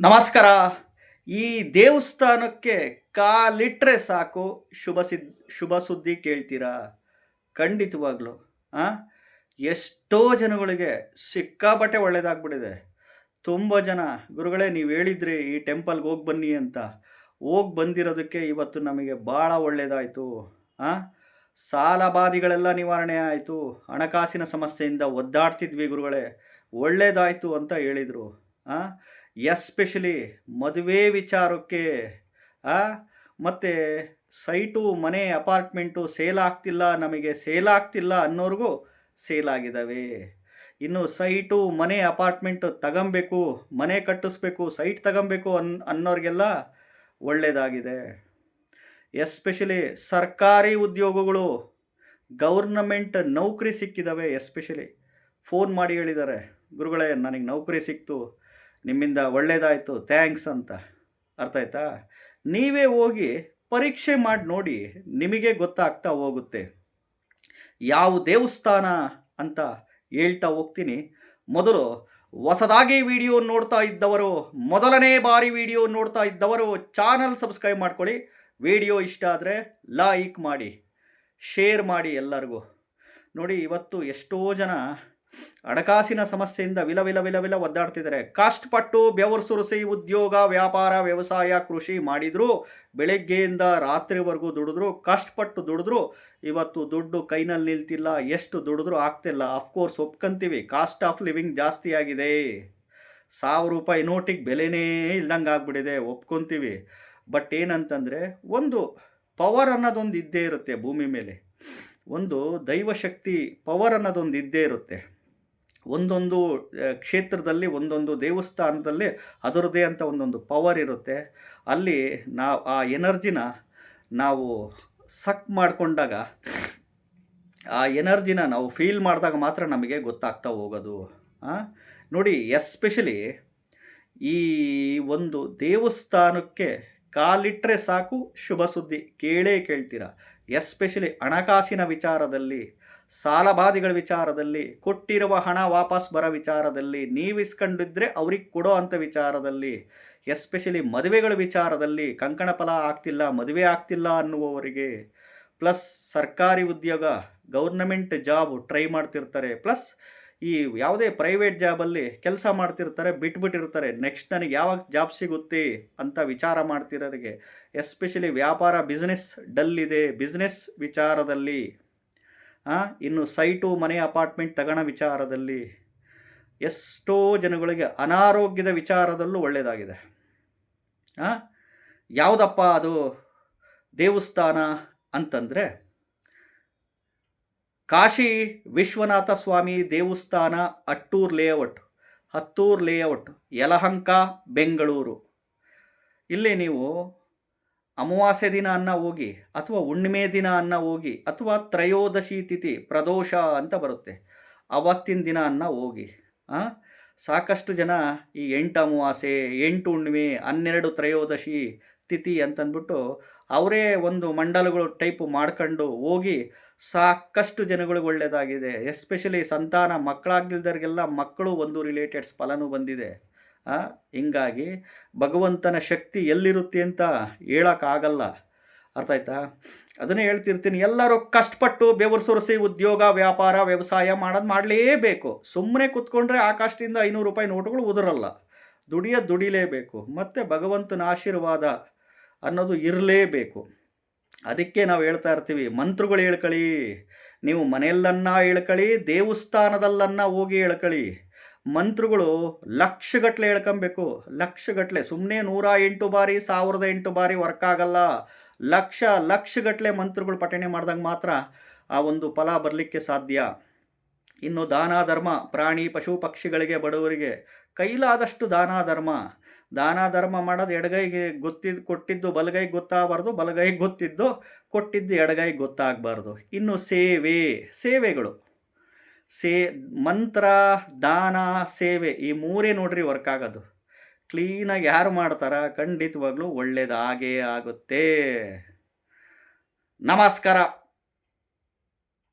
ನಮಸ್ಕಾರ. ಈ ದೇವಸ್ಥಾನಕ್ಕೆ ಕಾಲಿಟ್ರೆ ಸಾಕು. ಶುಭ ಸಿದ್, ಶುಭ ಸುದ್ದಿ ಕೇಳ್ತೀರಾ? ಖಂಡಿತವಾಗ್ಲು, ಆ? ಎಷ್ಟೋ ಜನಗಳಿಗೆ ಸಿಕ್ಕಾಪಟ್ಟೆ ಒಳ್ಳೇದಾಗ್ಬಿಟ್ಟಿದೆ. ತುಂಬ ಜನ, ಗುರುಗಳೇ ನೀವು ಹೇಳಿದ್ರಿ ಈ ಟೆಂಪಲ್ಗೆ ಹೋಗಿ ಬನ್ನಿ ಅಂತ. ಹೋಗಿ ಬಂದಿರೋದಕ್ಕೆ ಇವತ್ತು ನಮಗೆ ಭಾಳ ಒಳ್ಳೆಯದಾಯಿತು ಆ? ಸಾಲ ಬಾದಿಗಳೆಲ್ಲ ನಿವಾರಣೆ ಆಯಿತು. ಹಣಕಾಸಿನ ಸಮಸ್ಯೆಯಿಂದ ಒದ್ದಾಡ್ತಿದ್ವಿ ಗುರುಗಳೇ. ಒಳ್ಳೇದಾಯಿತು ಅಂತ ಹೇಳಿದರು, ಆ? ಎಸ್ಪೆಷಲಿ ಮದುವೆ ವಿಚಾರಕ್ಕೆ ಮತ್ತು ಸೈಟು, ಮನೆ, ಅಪಾರ್ಟ್ಮೆಂಟು ಸೇಲ್ ಆಗ್ತಿಲ್ಲ, ನಮಗೆ ಸೇಲ್ ಆಗ್ತಿಲ್ಲ ಅನ್ನೋರಿಗೂ ಸೇಲ್ ಆಗಿದ್ದಾವೆ ಇನ್ನು ಸೈಟು, ಮನೆ, ಅಪಾರ್ಟ್ಮೆಂಟು ತಗೊಬೇಕು, ಮನೆ ಕಟ್ಟಿಸ್ಬೇಕು, ಸೈಟ್ ತಗೊಬೇಕು ಅನ್, ಅನ್ನೋರಿಗೆಲ್ಲ ಒಳ್ಳೆಯದಾಗಿದೆ ಎಸ್ಪೆಷಲಿ ಸರ್ಕಾರಿ ಉದ್ಯೋಗಗಳು, ಗೌರ್ನಮೆಂಟ್ ನೌಕರಿ ಸಿಕ್ಕಿದ್ದಾವೆ ಎಸ್ಪೆಷಲಿ ಫೋನ್ ಮಾಡಿ ಹೇಳಿದ್ದಾರೆ, ಗುರುಗಳೇ, ನನಗೆ ನೌಕರಿ ಸಿಕ್ತು. ನಿಮ್ಮಿಂದ ಒಳ್ಳೆಯದಾಯಿತು ಥ್ಯಾಂಕ್ಸ್ ಅಂತ. ಅರ್ಥ ಆಯ್ತಾ? ನೀವೇ ಹೋಗಿ ಪರೀಕ್ಷೆ ಮಾಡಿ ನೋಡಿ ನಿಮಗೆ ಗೊತ್ತಾಗ್ತಾ ಹೋಗುತ್ತೆ. ಯಾವ ದೇವಸ್ಥಾನ ಅಂತ ಹೇಳ್ತಾ ಹೋಗ್ತೀನಿ. ಮೊದಲು ಹೊಸದಾಗಿ ವಿಡಿಯೋ ನೋಡ್ತಾ ಇದ್ದವರು, ಮೊದಲನೇ ಬಾರಿ ವಿಡಿಯೋ ನೋಡ್ತಾ ಇದ್ದವರು ಚಾನಲ್ ಸಬ್ಸ್ಕ್ರೈಬ್ ಮಾಡ್ಕೊಳ್ಳಿ. ವಿಡಿಯೋ ಇಷ್ಟ ಆದರೆ ಲೈಕ್ ಮಾಡಿ ಶೇರ್ ಮಾಡಿ ಎಲ್ಲರಿಗೂ. ನೋಡಿ, ಇವತ್ತು ಎಷ್ಟೋ ಜನ ಹಣಕಾಸಿನ ಸಮಸ್ಯೆಯಿಂದ ವಿಲ ವಿಲ ವಿಲ ವಿಲ ಒದ್ದಾಡ್ತಿದ್ದಾರೆ. ಕಷ್ಟಪಟ್ಟು ಬೆವರು ಸುರಿಸಿ ಉದ್ಯೋಗ, ವ್ಯಾಪಾರ, ವ್ಯವಸಾಯ, ಕೃಷಿ ಮಾಡಿದ್ರು, ಬೆಳಗ್ಗೆಯಿಂದ ರಾತ್ರಿವರೆಗೂ ದುಡಿದ್ರು, ಕಷ್ಟಪಟ್ಟು ದುಡಿದ್ರು, ಇವತ್ತು ದುಡ್ಡು ಕೈನಲ್ಲಿ ನಿಲ್ತಿಲ್ಲ, ಎಷ್ಟು ದುಡಿದ್ರು ಆಗ್ತಿಲ್ಲ. ಅಫ್ಕೋರ್ಸ್ ಒಪ್ಕೊಂತೀವಿ ಕಾಸ್ಟ್ ಆಫ್ ಲಿವಿಂಗ್ ಜಾಸ್ತಿ ಆಗಿದೆ. ಸಾವಿರ ರೂಪಾಯಿ ನೋಟಿಗೆ ಬೆಲೆನೇ ಇಲ್ದಂಗೆ ಆಗ್ಬಿಟ್ಟಿದೆ, ಒಪ್ಕೊತೀವಿ. ಬಟ್ ಏನಂತಂದರೆ, ಒಂದು ಪವರ್ ಅನ್ನೋದೊಂದು ಇದ್ದೇ ಇರುತ್ತೆ ಭೂಮಿ ಮೇಲೆ. ಒಂದು ದೈವಶಕ್ತಿ ಪವರ್ ಅನ್ನೋದೊಂದು ಇದ್ದೇ ಇರುತ್ತೆ. ಒಂದೊಂದು ಕ್ಷೇತ್ರದಲ್ಲಿ ಒಂದೊಂದು ದೇವಸ್ಥಾನದಲ್ಲಿ ಅದರದೇ ಅಂತ ಒಂದೊಂದು ಪವರ್ ಇರುತ್ತೆ. ಅಲ್ಲಿ ನಾವು, ಆ ಎನರ್ಜಿನ ನಾವು ಸಕ್ ಮಾಡಿಕೊಂಡಾಗ, ಆ ಎನರ್ಜಿನ ನಾವು ಫೀಲ್ ಮಾಡಿದಾಗ ಮಾತ್ರ ನಮಗೆ ಗೊತ್ತಾಗ್ತಾ ಹೋಗೋದು. ನೋಡಿ ಎಸ್ಪೆಷಲಿ ಈ ಒಂದು ದೇವಸ್ಥಾನಕ್ಕೆ ಕಾಲಿಟ್ಟರೆ ಸಾಕು ಶುಭ ಸುದ್ದಿ ಕೇಳೇ ಕೇಳ್ತೀರಾ. ಎಸ್ಪೆಷಲಿ ಹಣಕಾಸಿನ ವಿಚಾರದಲ್ಲಿ ಸಾಲಬಾಧಿಗಳ ವಿಚಾರದಲ್ಲಿ, ಕೊಟ್ಟಿರುವ ಹಣ ವಾಪಸ್ ಬರೋ ವಿಚಾರದಲ್ಲಿ ನೀವು ಇಸ್ಕೊಂಡಿದ್ರೆ ಅವ್ರಿಗೆ ಕೊಡೋ ಅಂಥ ವಿಚಾರದಲ್ಲಿ, ಎಸ್ಪೆಷಲಿ ಮದುವೆಗಳ ವಿಚಾರದಲ್ಲಿ ಕಂಕಣ ಫಲ ಆಗ್ತಿಲ್ಲ, ಮದುವೆ ಆಗ್ತಿಲ್ಲ ಅನ್ನುವವರಿಗೆ, ಪ್ಲಸ್ ಸರ್ಕಾರಿ ಉದ್ಯೋಗ, ಗೌರ್ನಮೆಂಟ್ ಜಾಬ್ ಟ್ರೈ ಮಾಡ್ತಿರ್ತಾರೆ, ಪ್ಲಸ್ ಈ ಯಾವುದೇ ಪ್ರೈವೇಟ್ ಜಾಬಲ್ಲಿ ಕೆಲಸ ಮಾಡ್ತಿರ್ತಾರೆ, ಬಿಟ್ಬಿಟ್ಟಿರ್ತಾರೆ, ನೆಕ್ಸ್ಟ್ ನನಗೆ ಯಾವಾಗ ಜಾಬ್ ಸಿಗುತ್ತೆ ಅಂತ ವಿಚಾರ ಮಾಡ್ತಿರೋರಿಗೆ, ಎಸ್ಪೆಷಲಿ ವ್ಯಾಪಾರ ಬಿಸ್ನೆಸ್ ಡಲ್ ಇದೆ ಬಿಸ್ನೆಸ್ ವಿಚಾರದಲ್ಲಿ. ಇನ್ನು ಸೈಟು ಮನೆ ಅಪಾರ್ಟ್ಮೆಂಟ್ ತಗೋಣ ವಿಚಾರದಲ್ಲಿ ಎಷ್ಟೋ ಜನಗಳಿಗೆ ಅನಾರೋಗ್ಯದ ವಿಚಾರದಲ್ಲೂ ಒಳ್ಳೆಯದಾಗಿದೆ. ಯಾವುದಪ್ಪ ಅದು ದೇವಸ್ಥಾನ ಅಂತಂದರೆ ಕಾಶಿ ವಿಶ್ವನಾಥ ಸ್ವಾಮಿ ದೇವಸ್ಥಾನ ಅಟ್ಟೂರ್ ಲೇಔಟ್, ಹತ್ತೂರ್ ಲೇಔಟ್, ಯಲಹಂಕ, ಬೆಂಗಳೂರು. ಇಲ್ಲಿ ನೀವು ಅಮಾವಾಸ್ಯೆ ದಿನ ಅನ್ನ ಹೋಗಿ ಅಥವಾ ಹುಣ್ಣಿಮೆ ದಿನ ಅನ್ನ ಹೋಗಿ ಅಥವಾ ತ್ರಯೋದಶಿ ತಿಥಿ, ಪ್ರದೋಷ ಅಂತ ಬರುತ್ತೆ. ಅವತ್ತಿನ ದಿನ ಅನ್ನ ಹೋಗಿ ಸಾಕಷ್ಟು ಜನ ಈ ಎಂಟು ಅಮಾವಾಸ್ಯೆ, ಎಂಟು ಹುಣ್ಣಿಮೆ, ಹನ್ನೆರಡು ತ್ರಯೋದಶಿ ತಿಥಿ ಅಂತಂದ್ಬಿಟ್ಟು ಅವರೇ ಒಂದು ಮಂಡಲಗಳು ಟೈಪ್ ಮಾಡ್ಕೊಂಡು ಹೋಗಿ ಸಾಕಷ್ಟು ಜನಗಳಿಗೆ ಒಳ್ಳೆಯದಾಗಿದೆ ಎಸ್ಪೆಷಲಿ ಸಂತಾನ ಮಕ್ಕಳಾಗ್ದಿಲ್ದವ್ರಿಗೆಲ್ಲ ಮಕ್ಕಳು ಒಂದು ರಿಲೇಟೆಡ್ಸ್ ಫಲನೂ ಬಂದಿದೆ. ಹಿಂಗಾಗಿ ಭಗವಂತನ ಶಕ್ತಿ ಎಲ್ಲಿರುತ್ತೆ ಅಂತ ಹೇಳೋಕ್ಕಾಗಲ್ಲ. ಅರ್ಥ ಆಯ್ತಾ? ಅದನ್ನೇ ಹೇಳ್ತಿರ್ತೀನಿ, ಎಲ್ಲರೂ ಕಷ್ಟಪಟ್ಟು ಬೆವರು ಸುರಿಸಿ ಉದ್ಯೋಗ, ವ್ಯಾಪಾರ, ವ್ಯವಸಾಯ ಮಾಡೋದು ಮಾಡಲೇಬೇಕು. ಸುಮ್ಮನೆ ಕೂತ್ಕೊಂಡ್ರೆ ಆಕಾಶದಿಂದ ಐನೂರು ರೂಪಾಯಿ ನೋಟುಗಳು ಉದುರಲ್ಲ. ದುಡಿಯ ದುಡಿಲೇಬೇಕು. ಮತ್ತು ಭಗವಂತನ ಆಶೀರ್ವಾದ ಅನ್ನೋದು ಇರಲೇಬೇಕು. ಅದಕ್ಕೆ ನಾವು ಹೇಳ್ತಾ ಇರ್ತೀವಿ, ಮಂತ್ರಗಳು ಹೇಳ್ಕೊಳ್ಳಿ ನೀವು ಮನೆಯಲ್ಲನ್ನ ಹೇಳ್ಕೊಳ್ಳಿ ದೇವಸ್ಥಾನದಲ್ಲನ್ನ ಹೋಗಿ ಹೇಳ್ಕೊಳ್ಳಿ ಮಂತ್ರಗಳು ಲಕ್ಷಗಟ್ಟಲೆ ಹೇಳ್ಕೊಬೇಕು. ಲಕ್ಷಗಟ್ಟಲೆ ಸುಮ್ಮನೆ ನೂರ ಎಂಟು ಬಾರಿ, ಸಾವಿರದ ಎಂಟು ಬಾರಿ ವರ್ಕ್ ಆಗಲ್ಲ. ಲಕ್ಷ ಲಕ್ಷಗಟ್ಟಲೆ ಮಂತ್ರಗಳು ಪಠಣೆ ಮಾಡಿದಾಗ ಮಾತ್ರ ಆ ಒಂದು ಫಲ ಬರಲಿಕ್ಕೆ ಸಾಧ್ಯ. ಇನ್ನು ದಾನ ಧರ್ಮ ಪ್ರಾಣಿ, ಪಶು, ಪಕ್ಷಿಗಳಿಗೆ, ಬಡವರಿಗೆ ಕೈಲಾದಷ್ಟು ದಾನ ಧರ್ಮ ದಾನ ಧರ್ಮ ಮಾಡೋದು ಎಡಗೈಗೆ ಗೊತ್ತಿದ್ದು ಕೊಟ್ಟಿದ್ದು ಬಲಗೈಗೆ ಗೊತ್ತಾಗಬಾರ್ದು, ಬಲಗೈಗೆ ಗೊತ್ತಿದ್ದು ಕೊಟ್ಟಿದ್ದು ಎಡಗೈಗೆ ಗೊತ್ತಾಗಬಾರ್ದು. ಇನ್ನು ಸೇವೆ, ಸೇವೆಗಳು. ಸೇ, ಮಂತ್ರ, ದಾನ, ಸೇವೆ ಈ ಮೂರೇ ನೋಡ್ರಿ ವರ್ಕ್ ಆಗೋದು. ಕ್ಲೀನಾಗಿ ಯಾರು ಮಾಡ್ತಾರ? ಖಂಡಿತವಾಗ್ಲೂ ಒಳ್ಳೇದಾಗೇ ಆಗುತ್ತೆ. ನಮಸ್ಕಾರ.